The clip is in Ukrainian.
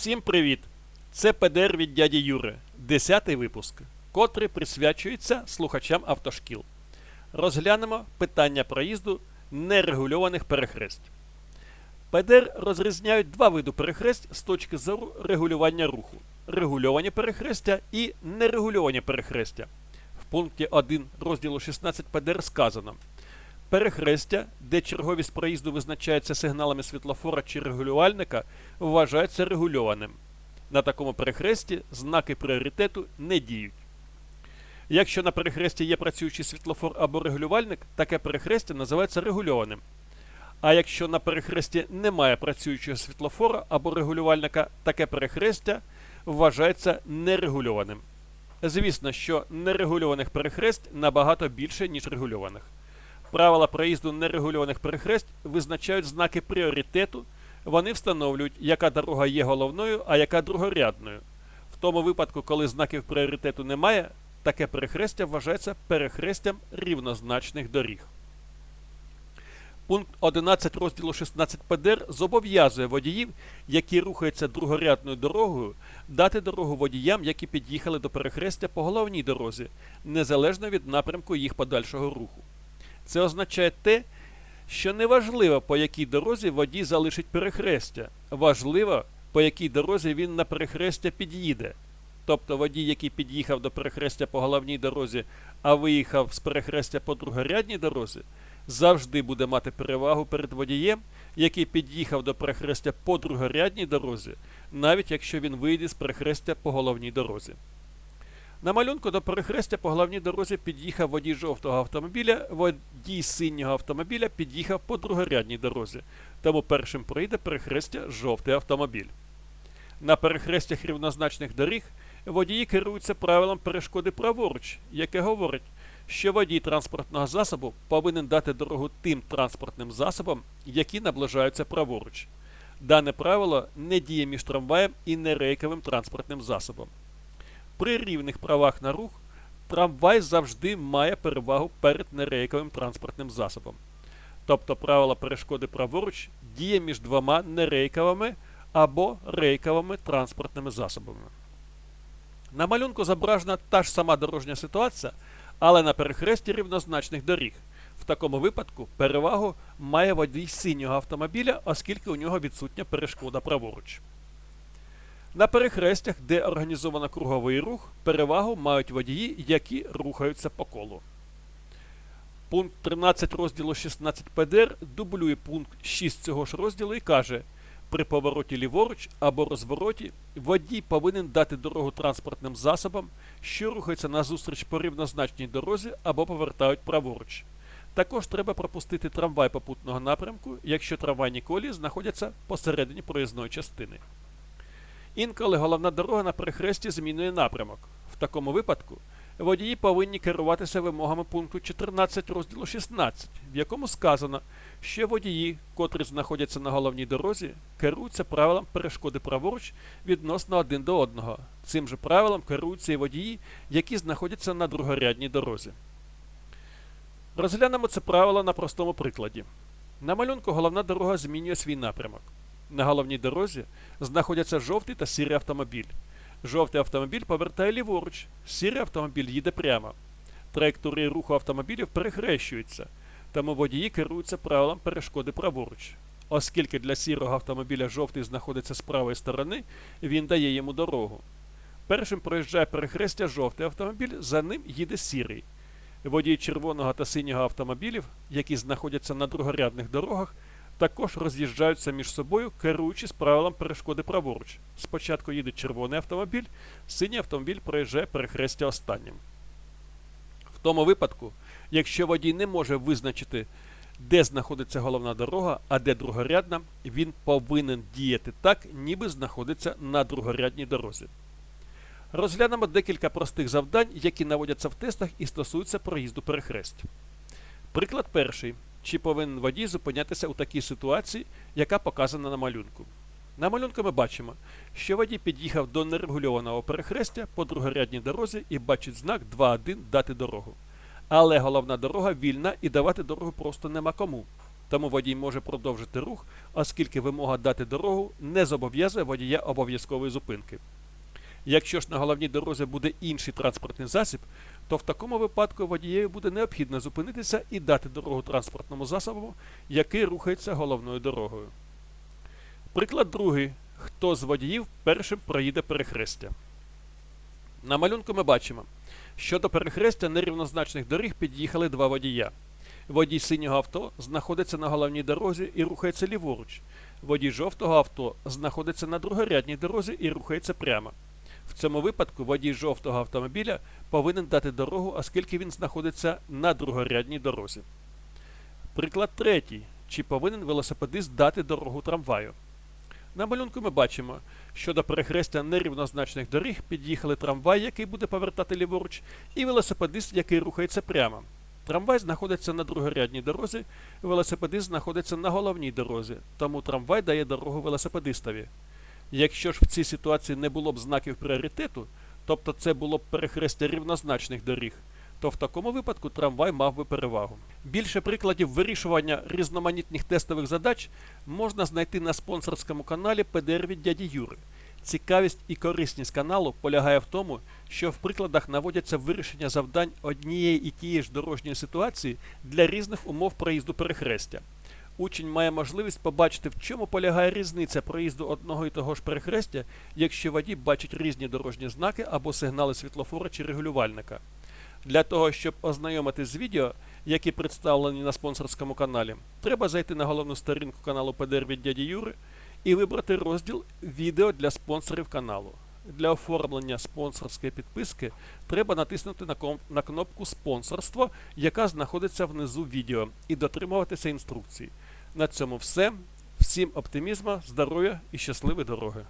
Всім привіт! Це ПДР від дяді Юри, 10 випуск, котрий присвячується слухачам автошкіл. Розглянемо питання проїзду нерегульованих перехресть. ПДР розрізняють два види перехресть з точки зору регулювання руху: регульовані перехрестя і нерегульовані перехрестя. В пункті 1 розділу 16 ПДР сказано: Перехрестя, де черговість проїзду визначається сигналами світлофора чи регулювальника, вважається регульованим. На такому перехресті знаки пріоритету не діють. Якщо на перехресті є працюючий світлофор або регулювальник, таке перехрестя називається регульованим. А якщо на перехресті немає працюючого світлофора або регулювальника, таке перехрестя вважається нерегульованим. Звісно, що нерегульованих перехресть набагато більше, ніж регульованих. Правила проїзду нерегульованих перехресть визначають знаки пріоритету. Вони встановлюють, яка дорога є головною, а яка другорядною. В тому випадку, коли знаків пріоритету немає, таке перехрестя вважається перехрестям рівнозначних доріг. Пункт 11 розділу 16 ПДР зобов'язує водіїв, які рухаються другорядною дорогою, дати дорогу водіям, які під'їхали до перехрестя по головній дорозі, незалежно від напрямку їх подальшого руху. Це означає те, що неважливо, по якій дорозі водій залишить перехрестя, важливо, по якій дорозі він на перехрестя під'їде. Тобто водій, який під'їхав до перехрестя по головній дорозі, а виїхав з перехрестя по другорядній дорозі, завжди буде мати перевагу перед водієм, який під'їхав до перехрестя по другорядній дорозі, навіть якщо він вийде з перехрестя по головній дорозі. На малюнку до перехрестя по головній дорозі під'їхав водій жовтого автомобіля, водій синього автомобіля під'їхав по другорядній дорозі, тому першим пройде перехрестя жовтий автомобіль. На перехрестях рівнозначних доріг водії керуються правилом перешкоди праворуч, яке говорить, що водій транспортного засобу повинен дати дорогу тим транспортним засобам, які наближаються праворуч. Дане правило не діє між трамваєм і нерейковим транспортним засобом. При рівних правах на рух трамвай завжди має перевагу перед нерейковим транспортним засобом. Тобто правило перешкоди праворуч діє між двома нерейковими або рейковими транспортними засобами. На малюнку зображена та ж сама дорожня ситуація, але на перехресті рівнозначних доріг. В такому випадку перевагу має водій синього автомобіля, оскільки у нього відсутня перешкода праворуч. На перехрестях, де організовано круговий рух, перевагу мають водії, які рухаються по колу. Пункт 13 розділу 16 ПДР дублює пункт 6 цього ж розділу і каже: при повороті ліворуч або розвороті водій повинен дати дорогу транспортним засобам, що рухаються назустріч по рівнозначній дорозі або повертають праворуч. Також треба пропустити трамвай попутного напрямку, якщо трамвайні колії знаходяться посередині проїзної частини. Інколи головна дорога на перехресті змінює напрямок. В такому випадку водії повинні керуватися вимогами пункту 14 розділу 16, в якому сказано, що водії, котрі знаходяться на головній дорозі, керуються правилам перешкоди праворуч відносно один до одного. Цим же правилом керуються і водії, які знаходяться на другорядній дорозі. Розглянемо це правило на простому прикладі. На малюнку головна дорога змінює свій напрямок. На головній дорозі знаходяться жовтий та сірий автомобіль. Жовтий автомобіль повертає ліворуч, сірий автомобіль їде прямо. Траєкторії руху автомобілів перехрещуються, тому водії керуються правилом перешкоди праворуч. Оскільки для сірого автомобіля жовтий знаходиться з правої сторони, він дає йому дорогу. Першим проїжджає перехрестя жовтий автомобіль, за ним їде сірий. Водії червоного та синього автомобілів, які знаходяться на другорядних дорогах, також роз'їжджаються між собою, керуючись правилом перешкоди праворуч. Спочатку їде червоний автомобіль, синій автомобіль проїжджає перехрестя останнім. В тому випадку, якщо водій не може визначити, де знаходиться головна дорога, а де другорядна, він повинен діяти так, ніби знаходиться на другорядній дорозі. Розглянемо декілька простих завдань, які наводяться в тестах і стосуються проїзду перехресть. Приклад перший. Чи повинен водій зупинятися у такій ситуації, яка показана на малюнку? На малюнку ми бачимо, що водій під'їхав до нерегульованого перехрестя по другорядній дорозі і бачить знак 2.1 дати дорогу. Але головна дорога вільна і давати дорогу просто нема кому. тому водій може продовжити рух, оскільки вимога дати дорогу не зобов'язує водія обов'язкової зупинки. Якщо ж на головній дорозі буде інший транспортний засіб, то в такому випадку водієві буде необхідно зупинитися і дати дорогу транспортному засобу, який рухається головною дорогою. Приклад другий. Хто з водіїв першим проїде перехрестя? На малюнку ми бачимо, що до перехрестя нерівнозначних доріг під'їхали два водія. Водій синього авто знаходиться на головній дорозі і рухається ліворуч. Водій жовтого авто знаходиться на другорядній дорозі і рухається прямо. В цьому випадку водій жовтого автомобіля повинен дати дорогу, оскільки він знаходиться на другорядній дорозі. Приклад третій. Чи повинен велосипедист дати дорогу трамваю? На малюнку ми бачимо, що до перехрестя нерівнозначних доріг під'їхали трамвай, який буде повертати ліворуч, і велосипедист, який рухається прямо. Трамвай знаходиться на другорядній дорозі, велосипедист знаходиться на головній дорозі, тому трамвай дає дорогу велосипедистові. Якщо ж в цій ситуації не було б знаків пріоритету, тобто це було б перехрестя рівнозначних доріг, то в такому випадку трамвай мав би перевагу. Більше прикладів вирішування різноманітних тестових задач можна знайти на спонсорському каналі ПДР від дяді Юри. Цікавість і корисність каналу полягає в тому, що в прикладах наводяться вирішення завдань однієї і тієї ж дорожньої ситуації для різних умов проїзду перехрестя. Учень має можливість побачити, в чому полягає різниця проїзду одного і того ж перехрестя, якщо водій бачить різні дорожні знаки або сигнали світлофора чи регулювальника. Для того, щоб ознайомитись з відео, які представлені на спонсорському каналі, треба зайти на головну сторінку каналу ПДР від дяді Юри і вибрати розділ Відео для спонсорів каналу. Для оформлення спонсорської підписки треба натиснути на, на кнопку Спонсорство, яка знаходиться внизу відео, і дотримуватися інструкцій. На цьому все. Всім оптимізму, здоров'я і щасливої дороги!